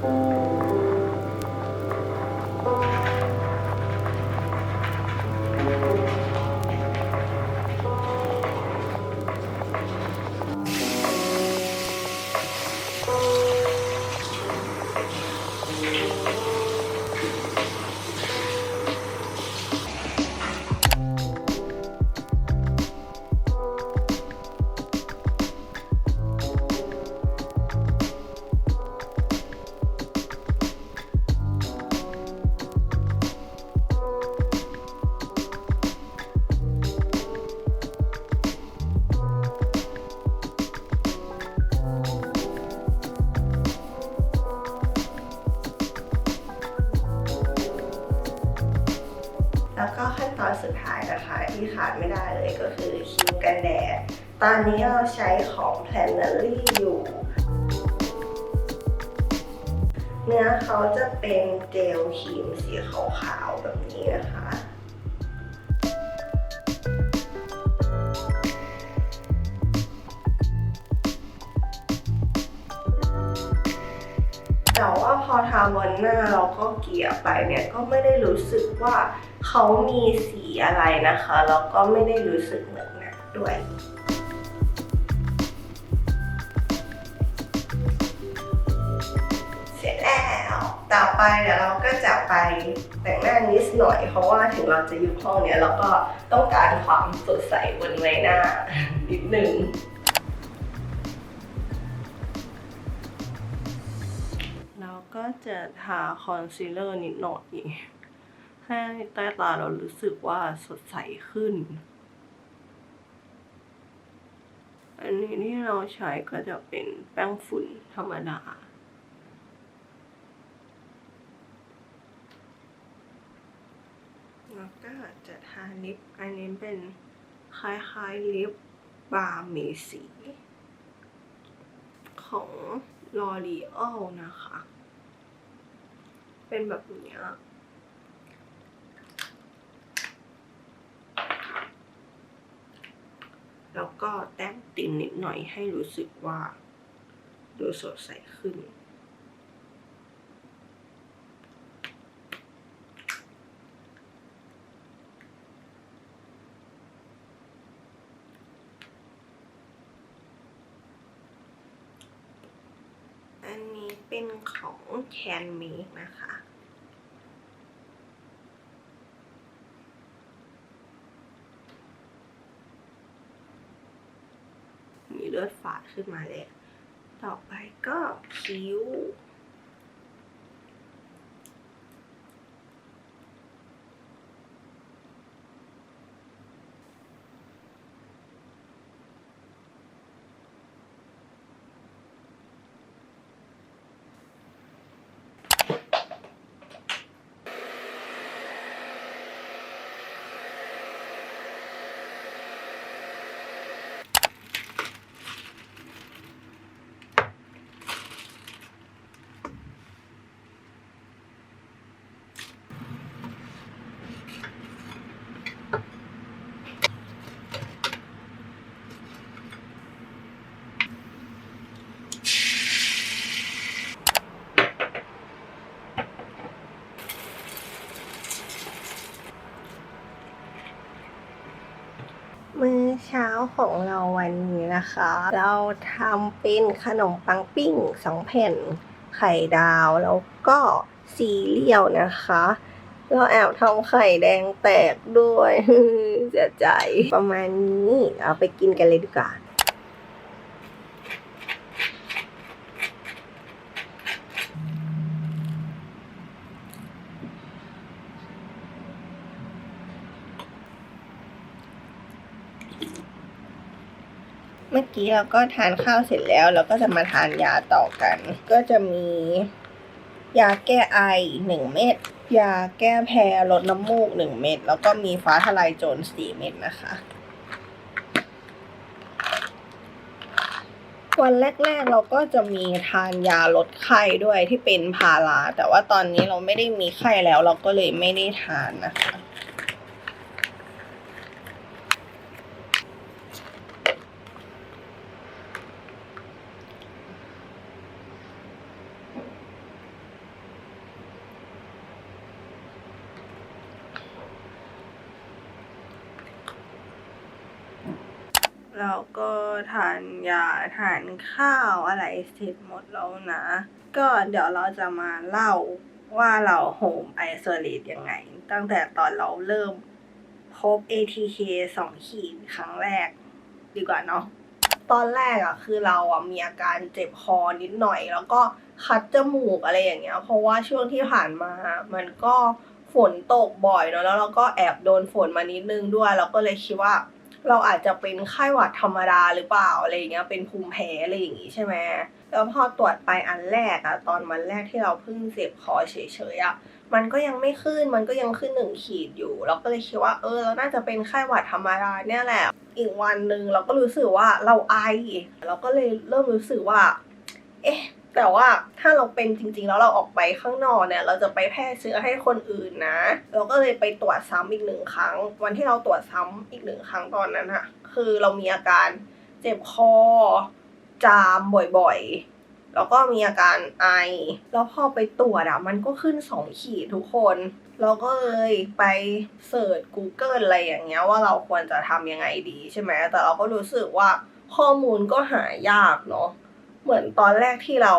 แตอนนี้เราใช้ของ p l a n e r y อยู่ เนื้อเขาจะเป็นเจลครีมสีขาวๆแบบนี้นะคะแต่ว่าพอทาบนหน้าเราก็เกลี่ยไปเนี่ยก็ไม่ได้รู้สึกว่าเขามีสีอะไรนะคะ แล้วก็ไม่ได้รู้สึกเหนอะหนะด้วย เดี๋ยวเราก็จะไปแต่งหน้านิดหน่อย เพราะว่าถึงเราจะยุบห้องเนี่ยเราก็ต้องการความสดใสบนใบหน้านิดหนึ่งเราก็จะทาคอนซีลเลอร์นิดหน่อยให้ใต้ตาเรารู้สึกว่าสดใสขึ้น อันนี้ที่เราใช้ก็จะเป็นแป้งฝุ่นธรรมดา แล้วก็จะทา ลิปอันนี้เป็นคล้ายๆลิปบาร์เมสี ของ L'Oreal นะคะ เป็นแบบนี้แล้วก็แต้มติ่มนิดหน่อยให้รู้สึกว่าดูสดใสขึ้น อันนี้เป็น ของแคนเมกนะคะ มีเลือดฝาดขึ้นมาเลย ต่อไปก็คิ้ว มื้อ เช้าของเราวันนี้นะคะ เราทำเป็นขนมปังปิ้งสองแผ่นไข่ดาว แล้วก็ซีเรียลนะคะ เราแอบทำไข่แดงแตกด้วยเสียใจประมาณนี้ เอาไปกินกันเลยดีกว่า มื่อกี้เราก็ทานข้าวเสร็จแล้ว เราก็จะมาทานยาต่อกัน ก็จะมียาแก้ไอหนึ่งเม็ดยาแก้แพ้ลดน้ำมูกหนึ่งเม็ดแล้วก็มีฟ้าทลายโจรสี่เม็ดนะคะวันแรกๆเราก็จะมีทานยาลดไข้ด้วยที่เป็นพาราแต่ว่าตอนนี้เราไม่ได้มีไข้แล้วเราก็เลยไม่ได้ทานนะคะ แล้วก็ทานยาทานข้าวอะไรเสร็จหมดแล้วนะ ก็เดี๋ยวเราจะมาเล่าว่าเราโฮมไอโซเลตยังไง ตั้งแต่ตอนเราเริ่มพบ ATK สองขีดครั้งแรก ดีกว่าเนาะตอนแรกอะคือเราอะมีอาการเจ็บคอนิดหน่อย แล้วก็คัดจมูกอะไรอย่างเงี้ย เพราะว่าช่วงที่ผ่านมามันก็ฝนตกบ่อยเนาะแล้วเราก็แอบโดนฝนมานิดนึงด้วย เราก็เลยคิดว่า เราอาจจะเป็นไข้หวัดธรรมดาหรือเปล่าอะไรอย่างเงี้ยเป็นภูมิแพ้อะไรอย่างงี้ใช่ไหมแล้วพอตรวจไปอันแรกอะตอนวันแรกที่เราเพิ่งเจ็บคอเฉยๆอะมันก็ยังไม่ขึ้นมันก็ยังขึ้นหนึ่งขีดอยู่ เราก็เลยคิดว่าเออเราน่าจะเป็นไข้หวัดธรรมดาเนี่ยแหละ อีกวันหนึ่งเราก็รู้สึกว่าเราไอเราก็เลยเริ่มรู้สึกว่า เอ๊ะ แต่ว่าถ้าเราเป็นจริงๆ แล้วเราออกไปข้างนอกเนี่ย เราจะไปแพร่เชื้อให้คนอื่นนะ เราก็เลยไปตรวจซ้ำอีกหนึ่งครั้ง วันที่เราตรวจซ้ำอีกหนึ่งครั้งตอนนั้นอะคือเรามีอาการเจ็บคอ จามบ่อยๆ แล้วก็มีอาการไอ แล้วพอไปตรวจอะมันก็ขึ้นสองขีดทุกคน เราก็เลยไปเสิร์ช Google อะไรอย่างเงี้ยว่าเราควรจะทำยังไงดีใช่ไหม แต่เราก็รู้สึกว่าข้อมูลก็หายากเนาะ เหมือนตอนแรกที่เรา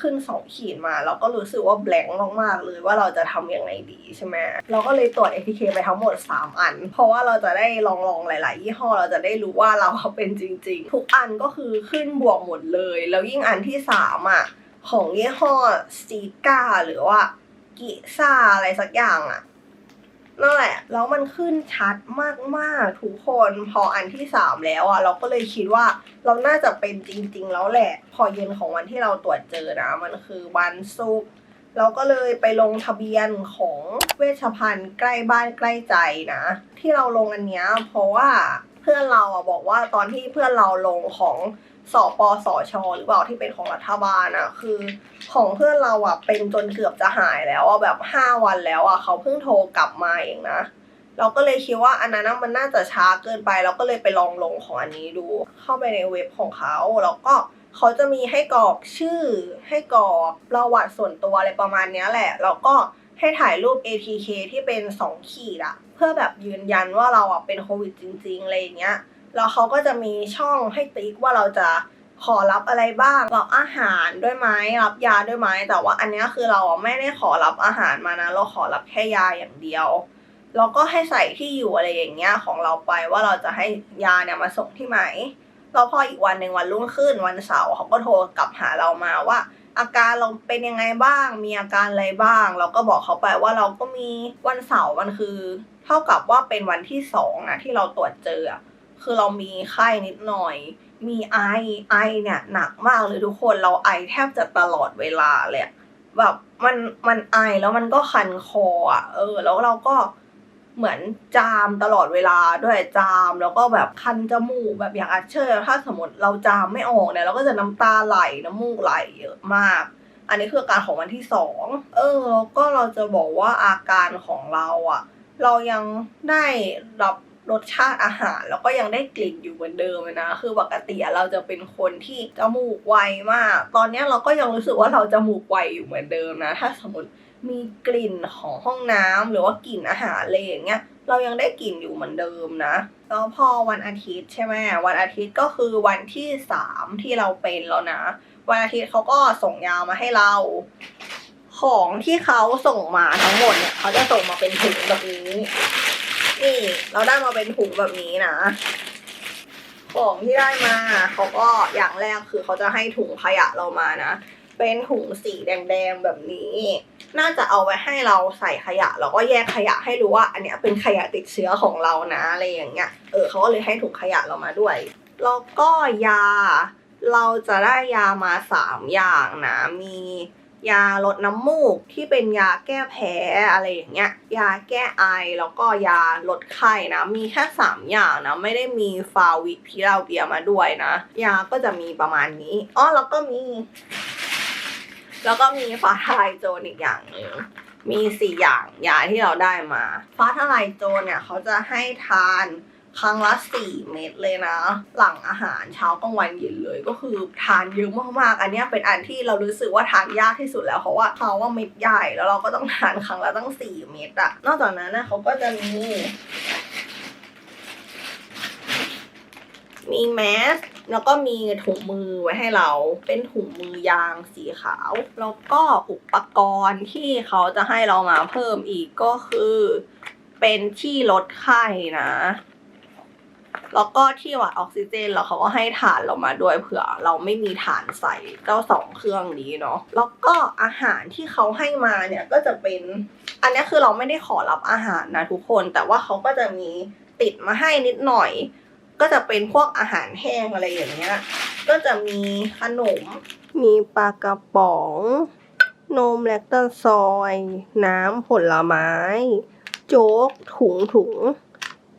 ขึ้นสองขีดมา เราก็รู้สึกว่าแบงค์มากๆเลยว่าเราจะทำยังไงดีใช่ไหมเราก็เลยตรวจ ATK ไปทั้งหมด 3 อัน เพราะว่าเราจะได้ลองลองๆหลาย ๆ ยี่ห้อเราจะได้รู้ว่าเราเป็นจริง ๆ ทุกอันก็คือขึ้นบวกหมดเลย แล้วยิ่งอันที่สามอะของยี่ห้อซีก้าหรือว่ากิซ่าอะไรสักอย่างอะ นั่นแหละ แล้วมันขึ้นชัดมากๆทุกคนพออันที่สามแล้วอะเราก็เลยคิดว่าเราน่าจะเป็นจริง ๆ แล้วแหละ พอเย็นของวันที่เราตรวจเจอนะมันคือวันศุกร์เราก็เลยไปลงทะเบียนของเวชภัณฑ์ใกล้บ้านใกล้ใจนะ ที่เราลงอันเนี้ยเพราะว่าเพื่อนเราอะบอกว่าตอนที่เพื่อนเราลงของ สปสชหรือเปล่าที่เป็นของรัฐบาลอะคือ ของเพื่อนเราอะเป็นจนเกือบจะหายแล้วอะแบบห้าวันแล้วอะเขาเพิ่งโทรกลับมาเองนะเราก็เลยคิดว่าอันนั้นมันน่าจะช้าเกินไปเราก็เลยไปลองลงของอันนี้ดู เข้าไปในเว็บของเขาแล้วก็เขาจะมีให้กรอกชื่อ ให้กรอกประวัติส่วนตัวอะไรประมาณนี้แหละแล้วก็ให้ถ่ายรูป ATK ที่เป็นสองขีดอะเพื่อแบบยืนยันว่าเราอะเป็นโควิดจริงๆอะไรอย่างเงี้ย แล้วเขาก็จะมีช่องให้ติ๊กว่าเราจะขอรับอะไรบ้างรับอาหารด้วยไหมรับยาด้วยไหมแต่ว่าอันนี้คือเราไม่ได้ขอรับอาหารมานะ เราขอรับแค่ยาอย่างเดียวแล้วก็ให้ใส่ที่อยู่อะไรอย่างเงี้ยของเราไปว่าเราจะให้ยาเนี่ยมาส่งที่ไหนแล้วพออีกวันหนึ่งวันรุ่งขึ้นวันเสาร์เขาก็โทรกลับหาเรามาว่า อาการเราเป็นยังไงบ้าง มีอาการอะไรบ้าง เราก็บอกเขาไปว่าเราก็มีวันเสาร์มันคือ เท่ากับว่าเป็นวันที่สองอะที่เราตรวจเจอ คือเรามีไข้นิดหน่อย มีไอไอเนี่ยหนักมากเลยทุกคนเราไอแทบจะตลอดเวลาเลยแบบมันมันไอแล้วมันก็คันคออะเออ แล้วเราก็เหมือนจามตลอดเวลาด้วยจามแล้วก็แบบคันจมูกแบบอย่างอัดเชอร์ถ้าสมมติเราจามไม่ออกเนี่ยเราก็จะน้ำตาไหลน้ำมูกไหลเยอะมาก อันนี้คืออาการของวันที่สองเออแล้วก็เราจะบอกว่าอาการของเราอะ เรายังได้รับ รสชาติอาหาร แล้วก็ยังได้กลิ่นอยู่เหมือนเดิมเลยนะ คือปกติเราจะเป็นคนที่จมูกไวมาก ตอนนี้เราก็ยังรู้สึกว่าเราจมูกไวอยู่เหมือนเดิมนะ ถ้าสมมติมีกลิ่นของห้องน้ำหรือว่ากลิ่นอาหารอะไรอย่างเงี้ยเรายังได้กลิ่นอยู่เหมือนเดิมนะแล้วพอวันอาทิตย์ใช่ไหมวันอาทิตย์ก็คือวันที่สามที่เราเป็นแล้วนะ วันอาทิตย์เขาก็ส่งยามาให้เรา ของที่เขาส่งมาทั้งหมดเนี่ยเขาจะส่งมาเป็นถุงแบบนี้ นี่ เราได้มาเป็นถุงแบบนี้นะ ของที่ได้มาเขาก็อย่างแรกคือเขาจะให้ถุงขยะเรามานะ เป็นถุงสีแดงๆแบบนี้ น่าจะเอาไว้ให้เราใส่ขยะ แล้วก็แยกขยะให้รู้ว่า อันเนี้ยเป็นขยะติดเชื้อของเรานะอะไรอย่างเงี้ย เออเขาก็เลยให้ถุงขยะเรามาด้วย แล้วก็ยาเราจะได้ยามาสามอย่างนะ มี ยาลดน้ำมูกที่เป็นยาแก้แพ้อะไรอย่างเงี้ยยาแก้ไอแล้วก็ยาลดไข้นะมีแค่สามอย่างนะไม่ได้มีฟาวิพิราเบียมาด้วยนะ ยาก็จะมีประมาณนี้อ๋อแล้วก็มี แล้วก็มีฟ้าทลายโจรอีกอย่างหนึ่งมีสี่อย่างยาที่เราได้มาฟ้าทลายโจรเนี่ยเขาจะให้ทาน ครั้งละสี่เม็ดเลยนะ หลังอาหารเช้ากลางวันเย็นเลยก็คือทานเยอะมากๆ อันนี้เป็นอันที่เรารู้สึกว่าทานยากที่สุดแล้วเพราะว่าเขาว่าเม็ดใหญ่แล้วเราก็ต้องทานครั้งละตั้งสี่เม็ดอะนอกจากนั้นนะเขาก็จะมีมีแมสแล้วก็มีถุงมือไว้ให้เราเป็นถุงมือยางสีขาว แล้วก็อุปกรณ์ที่เขาจะให้เรามาเพิ่มอีกก็คือ เป็นที่ลดไข้นะ แล้วก็ที่วัดออกซิเจนแล้วเขาก็ให้ฐานเรามาด้วยเผื่อ เราไม่มีฐานใส่เจ้าสองเครื่องนี้เนาะแล้วก็อาหารที่เขาให้มาเนี่ยก็จะเป็น อันนี้คือเราไม่ได้ขอรับอาหารนะทุกคน แต่ว่าเขาก็จะมีติดมาให้นิดหน่อย ก็จะเป็นพวกอาหารแห้งอะไรอย่างเงี้ย ก็จะมีขนม มีปลากระป๋อง นมแลคตาซอย น้ำผลไม้ โจ๊กถุงถุง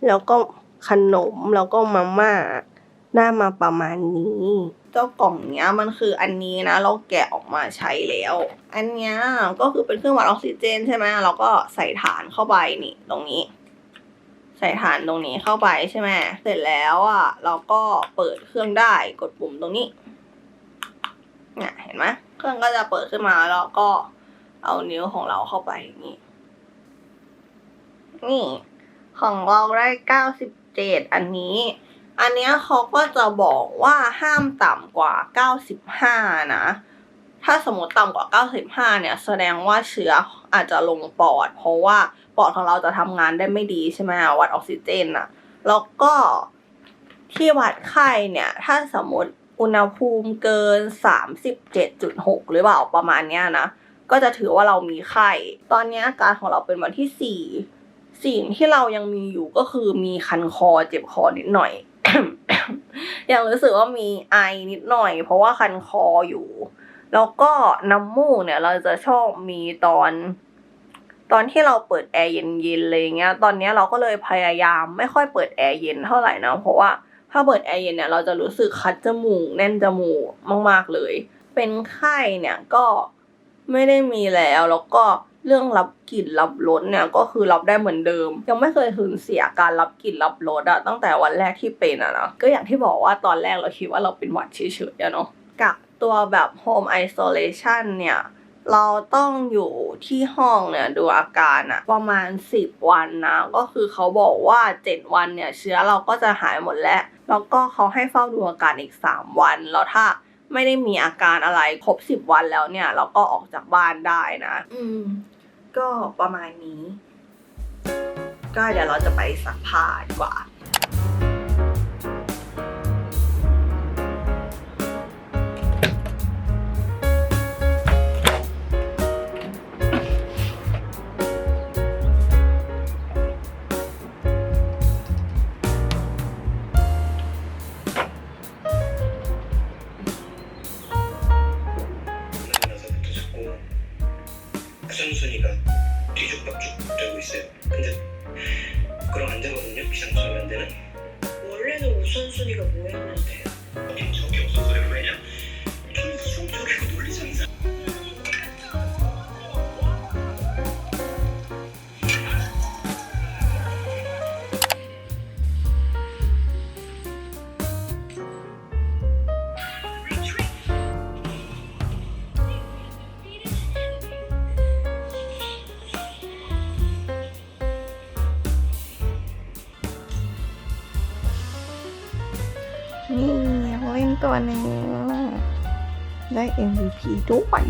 แล้วก็ ขนมแล้วก็มาม่าได้มาประมาณนี้ เจ้ากล่องเนี้ยมันคืออันนี้นะ เราแกะออกมาใช้แล้ว อันเนี้ยก็คือเป็นเครื่องวัดออกซิเจนใช่ไหมเราก็ใส่ฐานเข้าไปนี่ตรงนี้ ใส่ฐานตรงนี้เข้าไปใช่ไหมเสร็จแล้วอะเราก็เปิดเครื่องได้กดปุ่มตรงนี้เนี่ยเห็นไหมเครื่องก็จะเปิดขึ้นมาแล้วก็เอานิ้วของเราเข้าไปนี้นี่ของเราได้เก้าสิบ เจ็ดอันนี้ อันเนี้ยเขาก็จะบอกว่าห้ามต่ำกว่าเก้าสิบห้านะ ถ้าสมมติต่ำกว่าเก้าสิบห้าเนี่ย แสดงว่าเชื้ออาจจะลงปอด เพราะว่าปอดของเราจะทำงานได้ไม่ดีใช่ไหมวัดออกซิเจนอะแล้วก็ที่วัดไข้เนี่ย ถ้าสมมติอุณหภูมิเกินสามสิบเจ็ดจุดหกหรือเปล่าประมาณเนี้ยนะ ก็จะถือว่าเรามีไข้ ตอนนี้อาการของเราเป็นวันที่สี่ สิ่งที่เรายังมีอยู่ก็คือมีคันคอเจ็บคอนิดหน่อย ยังรู้สึกว่ามีไอนิดหน่อย เพราะว่าคันคออยู่ แล้วก็น้ำมูกเนี่ย เราจะชอบมีตอน ตอนที่เราเปิดแอร์เย็นๆเลยเงี้ย ตอนนี้เราก็เลยพยายามไม่ค่อยเปิดแอร์เย็นเท่าไหร่นะเพราะว่าถ้าเปิดแอร์เย็นเนี่ยเราจะรู้สึกคัดจมูกแน่นจมูกมาก ๆเลย เป็นไข้เนี่ยก็ไม่ได้มีแล้วแล้วก็ เรื่องรับกลิ่นรับรสเนี่ยก็คือรับได้เหมือนเดิม ยังไม่เคยสูญเสียการรับกลิ่นรับรสอะตั้งแต่วันแรกที่เป็นอะนะก็อย่างที่บอกว่าตอนแรกเราคิดว่าเราเป็นหวัดเฉยๆเนาะกักตัวแบบ home isolation เนี่ยเราต้องอยู่ที่ห้องเนี่ยดูอาการอะประมาณ 10 วันนะ ก็คือเขาบอกว่า 7 วันเนี่ยเชื้อเราก็จะหายหมดแล้ว แล้วก็เขาให้เฝ้าดูอาการอีก 3 วัน แล้วถ้า ไม่ได้มีอาการอะไรครบ10วันแล้วเนี่ย เราก็ออกจากบ้านได้นะ อืม ก็ประมาณนี้ ก็เดี๋ยวเราจะไปสักผ้าดีกว่า แล้วได้ MVP ด้วย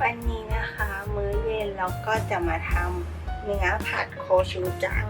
วันนี้นะคะ มื้อเย็นเราก็จะมาทำเนื้อผัดโคชูจัง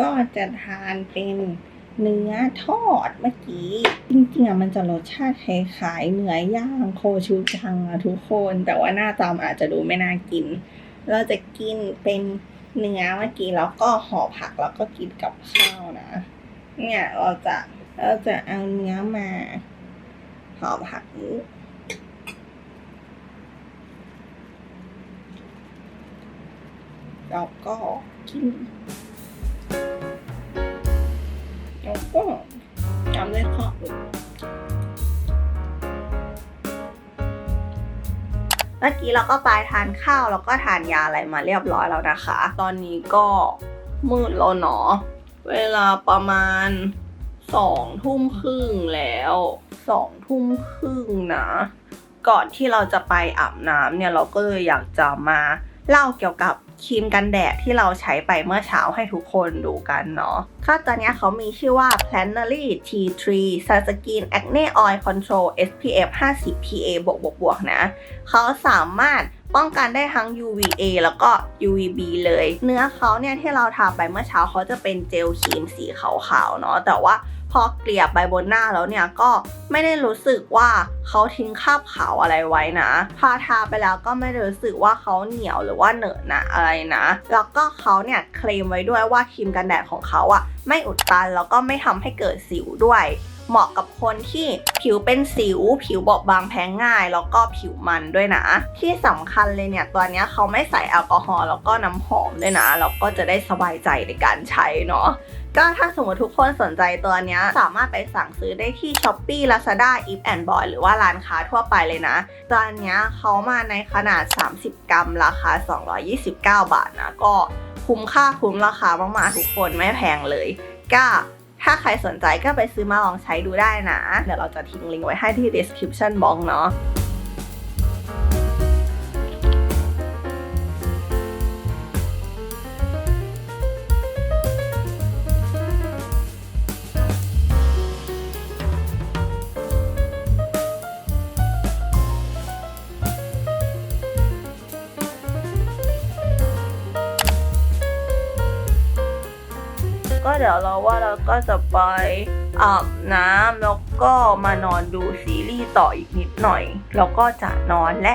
ก็จะทานเป็นเนื้อทอดเมื่อกี้ จริงๆอะมันจะรสชาติคล้ายๆเนื้อย่างโคชูจังอะทุกคน แต่ว่าหน้าตามอาจจะดูไม่น่ากิน เราจะกินเป็นเนื้อเมื่อกี้แล้วก็ห่อผักแล้วก็กินกับข้าวนะ เนี่ยเราจะเราจะเอาเนื้อมาห่อผักนี้แล้วก็กิน ก็ทำด้ข้าวเมื่อกี้เราก็ไปทานข้าวแล้วก็ทานยาอะไรมาเรียบร้อยแล้วนะคะ ตอนนี้ก็มืดแล้วเนาะเวลาประมาณสองทุ่มครึ่งแล้วสองทุ่มครึ่งนะ ก่อนที่เราจะไปอาบน้ำเนี่ยเราก็เลยอยากจะมาเล่าเกี่ยวกับ ครีมกันแดดที่เราใช้ไปเมื่อเช้าให้ทุกคนดูกันเนาะค่ะตอนนี้เขามีชื่อว่า Planary T3 Sunscreen Acne Oil Control SPF 50 PA บวกบวกบวกนะ เขาสามารถป้องกันได้ทั้ง UVA แล้วก็ UVB เลย เนื้อเขาเนี่ยที่เราทาไปเมื่อเช้าเขาจะเป็นเจลครีมสีขาวๆเนาะแต่ว่า พอเกลี่ยไปบนหน้าแล้วเนี่ยก็ไม่ได้รู้สึกว่าเขาทิ้งคราบขาวอะไรไว้นะพาทาไปแล้วก็ไม่ได้รู้สึกว่าเขาเหนียวหรือว่าเหนอะหนะอะไรนะ แล้วก็เขาเนี่ยเคลมไว้ด้วยว่าครีมกันแดดของเขาอะไม่อุดตันแล้วก็ไม่ทำให้เกิดสิวด้วย เหมาะกับคนที่ผิวเป็นสิว ผิวบอบบางแพ้ง่าย แล้วก็ผิวมันด้วยนะ ที่สำคัญเลยเนี่ยตัวนี้เขาไม่ใส่แอลกอฮอล์แล้วก็น้ำหอมด้วยนะแล้วก็จะได้สบายใจในการใช้เนาะก็ถ้าสมมติทุกคนสนใจตัวนี้สามารถไปสั่งซื้อได้ที่ s h อ p e e Lazada e v and Boy หรือว่าร้านค้าทั่วไปเลยนะตัวนี้เขามาในขนาด 30 กรัม ราคา 229 บาทนะ ก็คุ้มค่าคุ้มราคามากๆทุกคนไม่แพงเลยก็ ถ้าใครสนใจก็ไปซื้อมาลองใช้ดูได้นะ เดี๋ยวเราจะทิ้งลิงก์ไว้ให้ที่ description box เนาะ เดี๋ยวเราว่าเราก็จะไปอาบน้ำแล้วก็มานอนดูซีรีส์ต่ออีกนิดหน่อย แล้วก็จะนอนและ